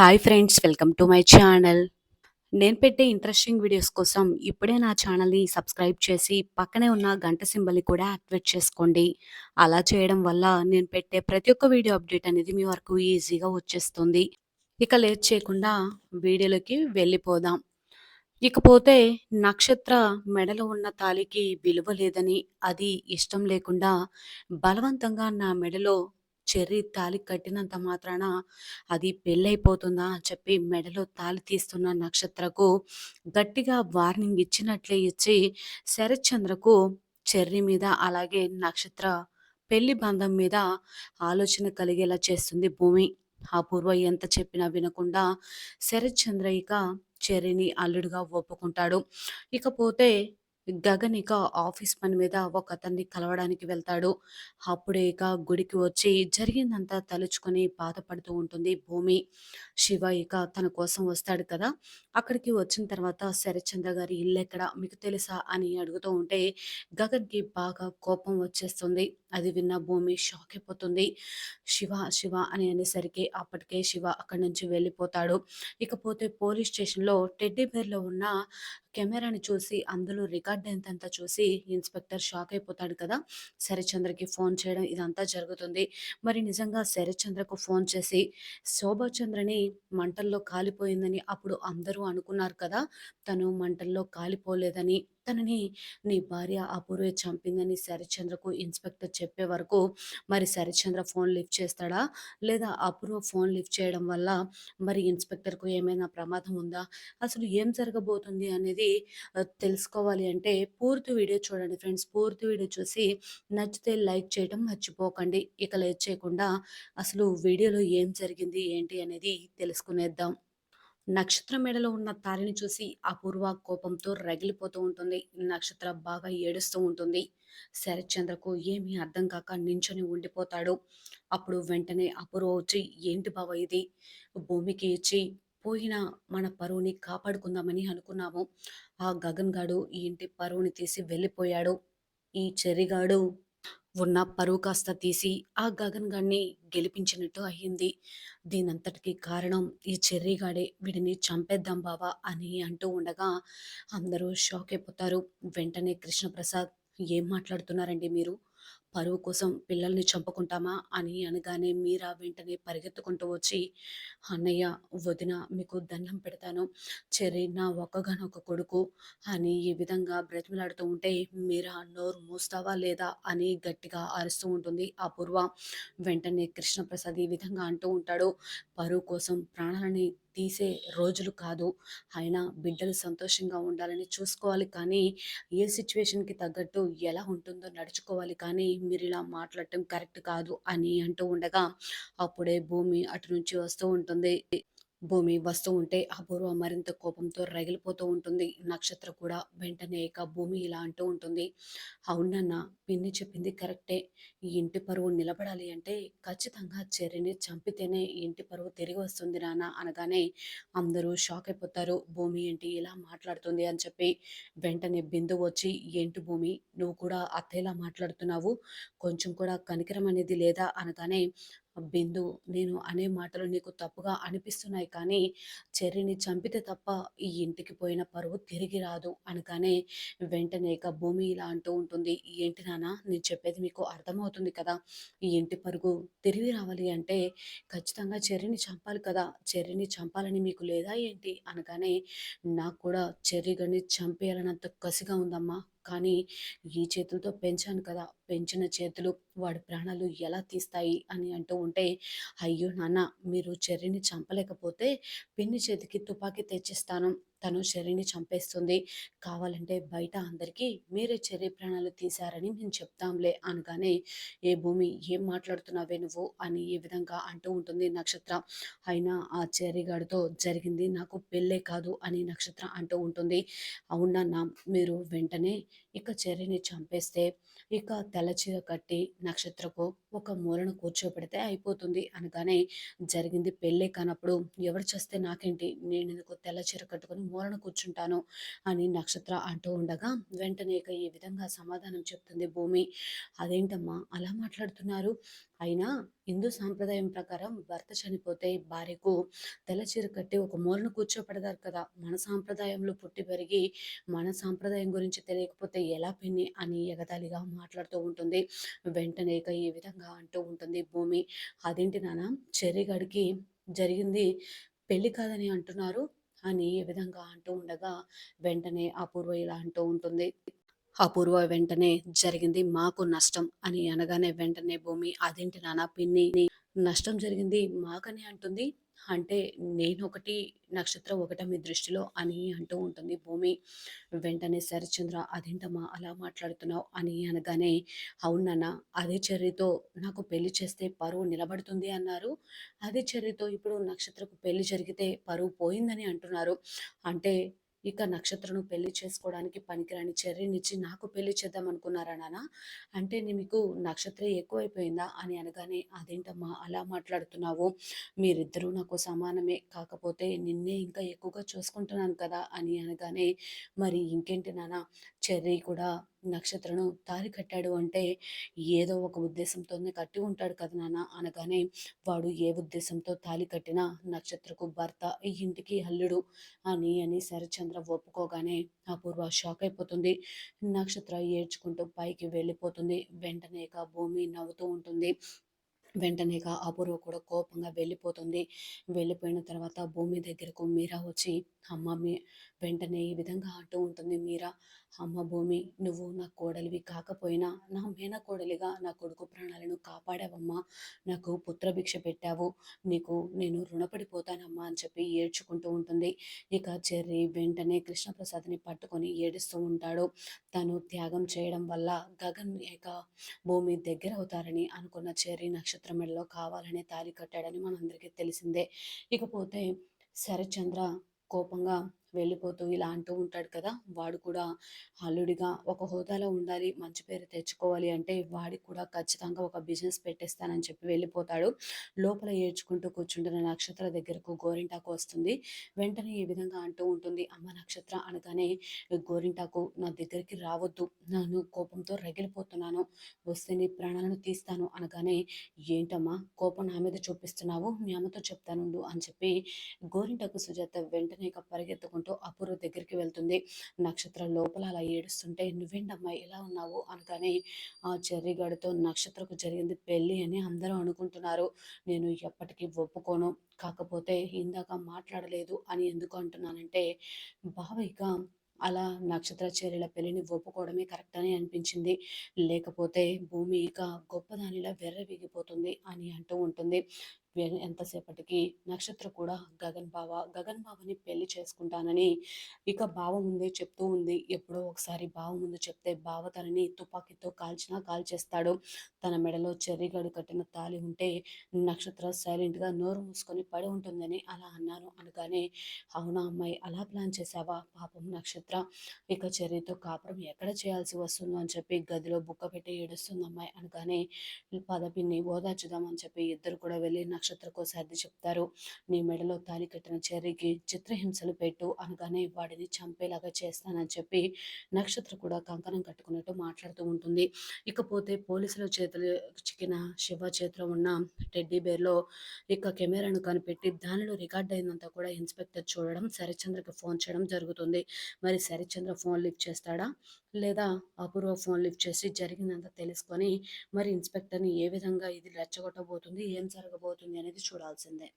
Hi friends welcome to my channel నేను పెట్టే interesting videos కోసం ఇప్పుడే నా ఛానల్ని సబ్స్క్రైబ్ చేసి పక్కనే ఉన్న గంట సింబల్ని కూడా యాక్టివేట్ చేసుకోండి. అలా చేయడం వల్ల నేను పెట్టే ప్రతి ఒక్క వీడియో అప్డేట్ అనేది మీ వరకు ఈజీగా వచ్చేస్తుంది. ఇక లేట్ చేయకుండా వీడియోలోకి వెళ్ళిపోదాం. ఇకపోతే నక్షత్ర మెడలో ఉన్న తాలికి విలువ లేదని అది ఇష్టం లేకుండా బలవంతంగా నా మెడలో చెర్రీ తాలి కట్టినంత మాత్రాన అది పెళ్ళైపోతుందా అని చెప్పి మెడలో తాలి తీస్తున్న నక్షత్రకు గట్టిగా వార్నింగ్ ఇచ్చినట్లే ఇచ్చి శరత్చంద్రకు చెర్రీ మీద అలాగే నక్షత్ర పెళ్ళి బంధం మీద ఆలోచన కలిగేలా చేస్తుంది భూమి. అపూర్వ ఎంత చెప్పినా వినకుండా శరత్చంద్ర ఇక చెర్రీని అల్లుడుగా ఒప్పుకుంటాడు. ఇకపోతే గగన్ ఇక ఆఫీస్ పని మీద ఒక అతన్ని కలవడానికి వెళ్తాడు. అప్పుడే ఇక గుడికి వచ్చి జరిగిందంతా తలుచుకొని బాధపడుతూ ఉంటుంది భూమి. శివ ఇక తన కోసం వస్తాడు కదా. అక్కడికి వచ్చిన తర్వాత శరత్చంద్ర గారి ఇల్లు ఎక్కడ? మీకు తెలుసా? అని అడుగుతూ ఉంటే గగన్కి బాగా కోపం వచ్చేస్తుంది. అది విన్న భూమి షాక్ అయిపోతుంది. శివ శివ అని అనేసరికి అప్పటికే శివ అక్కడి నుంచి వెళ్ళిపోతాడు. ఇకపోతే పోలీస్ స్టేషన్లో టెడ్డీ బేర్లో ఉన్న కెమెరాని చూసి అందులో రికార్డ్ ఎంతంతా చూసి ఇన్స్పెక్టర్ షాక్ అయిపోతాడు కదా! శరత్చంద్రకి ఫోన్ చేయడం ఇదంతా జరుగుతుంది. మరి నిజంగా శరత్చంద్రకు ఫోన్ చేసి శోభాచంద్రని మంటల్లో కాలిపోయిందని అప్పుడు అందరూ అనుకున్నారు కదా! తను మంటల్లో కాలిపోలేదని తనని నీ భార్య అపూర్వే చంపిందని శరత్చంద్రకు ఇన్స్పెక్టర్ చెప్పే వరకు మరి శరత్చంద్ర ఫోన్ లిఫ్ట్ చేస్తాడా? లేదా అపూర్వ ఫోన్ లిఫ్ట్ చేయడం వల్ల మరి ఇన్స్పెక్టర్కు ఏమైనా ప్రమాదం ఉందా? అసలు ఏం జరగబోతుంది అనేది తెలుసుకోవాలి అంటే పూర్తి వీడియో చూడండి ఫ్రెండ్స్. పూర్తి వీడియో చూసి నచ్చితే లైక్ చేయడం మర్చిపోకండి. ఇక లేట్ చేయకుండా అసలు వీడియోలో ఏం జరిగింది ఏంటి అనేది తెలుసుకునేద్దాం. నక్షత్ర మెడలో ఉన్న తారిని చూసి అపూర్వ కోపంతో రగిలిపోతూ ఉంటుంది. నక్షత్ర బాగా ఏడుస్తూ ఉంటుంది. శరత్చంద్రకు ఏమీ అర్థం కాక నించొని ఉండిపోతాడు. అప్పుడు వెంటనే అపూర్వ వచ్చి ఏంటి బావ ఇది? భూమికి ఇచ్చి పోయిన మన పరువుని కాపాడుకుందామని అనుకున్నాము. ఆ గగన్ గాడు ఈ ఇంటి పరువుని తీసి వెళ్ళిపోయాడు. ఈ చెర్రిగాడు ఉన్న పరువు కాస్త తీసి ఆ గగన్ గాడిని గెలిపించినట్టు అయ్యింది. దీనంతటికి కారణం ఈ చెర్రీగాడే వీడిని చంపేద్దాం బావా అని అంటూ ఉండగా అందరూ షాక్ అయిపోతారు. వెంటనే కృష్ణప్రసాద్ ఏం మాట్లాడుతున్నారండి మీరు? పరువు కోసం పిల్లల్ని చంపుకుంటామా అని అనగానే మీరా వెంటనే పరిగెత్తుకుంటూ వచ్చి అన్నయ్య వదిన మీకు దండం పెడతాను. చెరి నా ఒక్కగానొక్క కొడుకు అని ఈ విధంగా బ్రతిమలాడుతూ ఉంటే మీరా నోరు మూస్తావా లేదా? అని గట్టిగా అరుస్తూ ఉంటుంది అపూర్వ వెంటనే కృష్ణప్రసాద్ ఈ విధంగా అంటూ ఉంటాడు పరువు కోసం ప్రాణాలని తీసే రోజులు కాదు. అయినా బిడ్డలు సంతోషంగా ఉండాలని చూసుకోవాలి కానీ ఏ సిచ్యువేషన్కి తగ్గట్టు ఎలా ఉంటుందో నడుచుకోవాలి కానీ మీరు ఇలా మాట్లాడటం కరెక్ట్ కాదు అని అంటూ ఉండగా అప్పుడే భూమి అటు నుంచి వస్తూ ఉంటుంది. భూమి వస్తూ ఉంటే అపూర్వ మరింత కోపంతో రగిలిపోతూ ఉంటుంది. నక్షత్ర కూడా వెంటనే ఇక భూమి ఇలా అంటూ ఉంటుంది. అవునన్న పిన్ని చెప్పింది కరెక్టే. ఈ ఇంటి పరువు నిలబడాలి అంటే ఖచ్చితంగా చెర్రిని చంపితేనే ఇంటి పరువు తిరిగి వస్తుంది నాన్న అనగానే అందరూ షాక్ అయిపోతారు. భూమి ఏంటి ఇలా మాట్లాడుతుంది అని చెప్పి వెంటనే బిందు వచ్చి ఏంటి భూమి నువ్వు కూడా అత్తయ్యలా మాట్లాడుతున్నావు? కొంచెం కూడా కనికరం అనేది లేదా? అనగానే బిందు నేను అనే మాటలు నీకు తప్పుగా అనిపిస్తున్నాయి కానీ చెర్రిని చంపితే తప్ప ఈ ఇంటికి పోయిన పరువు తిరిగి రాదు అనగానే వెంటనే ఇక భూమి ఇలా అంటూ ఉంటుంది. ఏంటి నాన్న? నేను చెప్పేది మీకు అర్థమవుతుంది కదా! ఈ ఇంటి పరుగు తిరిగి రావాలి అంటే ఖచ్చితంగా చెర్రిని చంపాలి కదా! చెర్రిని చంపాలని మీకు లేదా ఏంటి? అనగానే నాకు కూడా చెర్రి గని చంపేయాలన్నంత కసిగా ఉందమ్మా! కానీ ఈ చేతులతో పెంచాను కదా! పెంచిన చేతులు వాడి ప్రాణాలు ఎలా తీస్తాయి అని అంటూ ఉంటే అయ్యో నాన్న మీరు చెర్రిని చంపలేకపోతే పిన్ని చేతికి తుపాకీ తెచ్చిస్తాను. తను చెర్రీని చంపేస్తుంది. కావాలంటే బయట అందరికీ మీరే చెర్రీ ప్రాణాలు తీశారని మేము చెప్తాంలే అనగానే ఏ భూమి ఏం మాట్లాడుతున్నావే నువ్వు? అని ఈ విధంగా అంటూ ఉంటుంది నక్షత్ర. అయినా ఆ చెర్రీగాడితో జరిగింది నాకు పెళ్ళే కాదు అని నక్షత్ర అంటూ ఉంటుంది. అవునన్నా మీరు వెంటనే ఇక చెర్రీని చంపేస్తే ఇక తెల్లచీర కట్టి నక్షత్రకు ఒక మూలను కూర్చోబెడితే అయిపోతుంది అనగానే జరిగింది పెళ్ళే కానప్పుడు ఎవరు చేస్తే నాకేంటి? నేను ఎందుకు తెల్ల చీర కట్టుకొని మూలన కూర్చుంటాను అని నక్షత్ర అంటూ ఉండగా వెంటనే ఇక ఈ విధంగా సమాధానం చెప్తుంది భూమి. అదేంటమ్మా? అలా మాట్లాడుతున్నారు. అయినా హిందూ సాంప్రదాయం ప్రకారం భర్త చనిపోతే భార్యకు తెల్లచీర కట్టి ఒక మూలన కూర్చోపెడతారు కదా. మన సాంప్రదాయంలో పుట్టి పెరిగి మన సాంప్రదాయం గురించి తెలియకపోతే ఎలా పిన్ని? అని ఎగతాళిగా మాట్లాడుతూ ఉంటుంది. వెంటనే ఇక ఈ విధంగా అంటూ ఉంటుంది భూమి. అదేంటి నాన్న? చెర్రిగడికి జరిగింది పెళ్ళి కాదని అంటున్నారు. అని ఈ విధంగా అంటూ ఉండగా వెంటనే అపూర్వ ఇలా అంటూ ఉంటుంది. అపూర్వ వెంటనే జరిగింది మాకు నష్టం అని అనగానే వెంటనే భూమి అదేంటి నానా పిన్ని నష్టం జరిగింది మాకని అంటుంది. అంటే నేను ఒకటి నక్షత్రం ఒకట మీ దృష్టిలో అని అంటూ ఉంటుంది. భూమి వెంటనే శరచంద్ర అదేంటమ్మా అలా మాట్లాడుతున్నావు అని అనగానే అవునన్నా అదే చర్యతో నాకు పెళ్ళి చేస్తే పరువు నిలబడుతుంది అన్నారు. అదే చర్యతో ఇప్పుడు నక్షత్రకు పెళ్ళి జరిగితే పరువు పోయిందని అంటున్నారు. అంటే ఇక నక్షత్రను పెళ్ళి చేసుకోవడానికి పనికిరాని చర్యనిచ్చి నాకు పెళ్ళి చేద్దాం అనుకున్నారా నాన్న? అంటే నీ మీకు నక్షత్రం ఎక్కువైపోయిందా అని అనగానే అదేంటమ్మా అలా మాట్లాడుతున్నావు. మీరిద్దరూ నాకు సమానమే. కాకపోతే నిన్నే ఇంకా ఎక్కువగా చూసుకుంటున్నాను కదా అని అనగానే మరి ఇంకేంటి నాన్న? చెర్రీ కూడా నక్షత్రను తారి కట్టాడు అంటే ఏదో ఒక ఉద్దేశంతోనే కట్టి ఉంటాడు కదా నాన్న అనగానే వాడు ఏ ఉద్దేశంతో తాలి కట్టినా నక్షత్రకు భర్త ఈ ఇంటికి అల్లుడు అని అని శరచంద్ర ఒప్పుకోగానే అపూర్వ షాక్ అయిపోతుంది. నక్షత్ర ఏడ్చుకుంటూ పైకి వెళ్ళిపోతుంది. వెంటనే భూమి నవ్వుతూ ఉంటుంది. వెంటనే అపూర్వ కూడా కోపంగా వెళ్ళిపోతుంది. వెళ్ళిపోయిన తర్వాత భూమి దగ్గరకు మీరా వచ్చి అమ్మ మీ వెంటనే ఈ విధంగా అంటూ ఉంటుంది మీరా అమ్మ భూమి నువ్వు నా కోడలివి కాకపోయినా నా మేన కోడలిగా నా కొడుకు ప్రాణాలను కాపాడావమ్మా. నాకు పుత్రభిక్ష పెట్టావు. నీకు నేను రుణపడిపోతానమ్మా అని చెప్పి ఏడ్చుకుంటూ ఉంటుంది. ఇక చెర్రి వెంటనే కృష్ణప్రసాద్ని పట్టుకొని ఏడుస్తూ ఉంటాడు. తను త్యాగం చేయడం వల్ల గగన్ ఇక భూమి దగ్గర అవుతారని అనుకున్న చెర్రి నక్షత్ర మెడలో కావాలనే తాలి కట్టాడని మనందరికీ తెలిసిందే. ఇకపోతే శరచంద్ర కోపంగా వెళ్ళిపోతూ ఇలా అంటూ ఉంటాడు కదా! వాడు కూడా అల్లుడిగా ఒక హోదాలో ఉండాలి మంచి పేరు తెచ్చుకోవాలి అంటే వాడికి కూడా ఖచ్చితంగా ఒక బిజినెస్ పెట్టేస్తానని చెప్పి వెళ్ళిపోతాడు. లోపల ఏడ్చుకుంటూ కూర్చుంటున్న నక్షత్ర దగ్గరకు గోరింటాకు వస్తుంది. వెంటనే ఈ విధంగా అంటూ ఉంటుంది అమ్మ నక్షత్ర అనగానే గోరింటాకు నా దగ్గరికి రావద్దు. నన్ను కోపంతో రగిలిపోతున్నాను. వస్తే నీ ప్రాణాలను తీస్తాను అనగానే ఏంటమ్మా కోపం నా మీద చూపిస్తున్నావు? మీ అమ్మతో చెప్తానుండు అని చెప్పి గోరింటాకు సుజాత వెంటనే పరిగెత్తుకుంటూ అనుకుంటూ అపూర్వ దగ్గరికి వెళ్తుంది. నక్షత్ర లోపల అలా ఏడుస్తుంటే నువ్వేంటమ్మా ఎలా ఉన్నావు? అనగానే ఆ చెర్రిగడితో నక్షత్రకు జరిగింది పెళ్ళి అని అందరూ అనుకుంటున్నారు. నేను ఎప్పటికీ ఒప్పుకోను. కాకపోతే ఇందాక మాట్లాడలేదు అని ఎందుకు అంటున్నానంటే బావయ్యగా అలా నక్షత్ర చర్యల పెళ్ళిని ఒప్పుకోవడమే కరెక్ట్ అని అనిపించింది. లేకపోతే భూమి ఇక గొప్పదానిలా వెర్రవిగిపోతుంది అని అంటూ ఉంటుంది. ఎంతసేపటికి నక్షత్ర కూడా గగన్ బావ గగన్ బావని పెళ్ళి చేసుకుంటానని ఇక బావ ముందే చెప్తూ ఉంది. ఎప్పుడో ఒకసారి బావ ముందు చెప్తే బావ తనని తుపాకీతో కాల్చినా కాల్చేస్తాడు. తన మెడలో చెర్రిగడు కట్టిన తాలి ఉంటే నక్షత్ర సైలెంట్గా నోరు మూసుకొని పడి ఉంటుందని అలా అన్నాను అనగానే అవునా అమ్మాయి అలా ప్లాన్ చేసావా పాపం నక్షత్ర ఇక చెర్రితో కాపురం ఎక్కడ చేయాల్సి వస్తుందో అని చెప్పి గదిలో బుక్క పెట్టి ఏడుస్తుంది అమ్మాయి అనగానే పదపిన్ని ఓదార్చుదామని చెప్పి ఇద్దరు కూడా వెళ్ళి నక్షత్రకు సర్ది చెప్తారు. నీ మెడలో తాలి కట్టిన చెర్రికి చిత్రహింసలు పెట్టు అనగానే వాడిని చంపేలాగా చేస్తానని చెప్పి నక్షత్ర కూడా కంకణం కట్టుకున్నట్టు మాట్లాడుతూ ఉంటుంది. ఇకపోతే పోలీసుల చేతులు చిక్కిన శివ చేతిలో ఉన్న టెడ్డీ బేర్లో ఇక కెమెరాను కనిపెట్టి దానిలో రికార్డ్ అయినంత కూడా ఇన్స్పెక్టర్ చూడడం సరిచంద్రకి ఫోన్ చేయడం జరుగుతుంది. మరి సరిచంద్ర ఫోన్ లిఫ్ట్ చేస్తాడా? లేదా అపూర్వ ఫోన్ లిఫ్ట్ చేసి జరిగిందంతా తెలుసుకొని మరి ఇన్స్పెక్టర్ని ఏ విధంగా ఇది రెచ్చగొట్టబోతుంది? ఏం జరగబోతుంది? అనేది చూడాల్సిందే.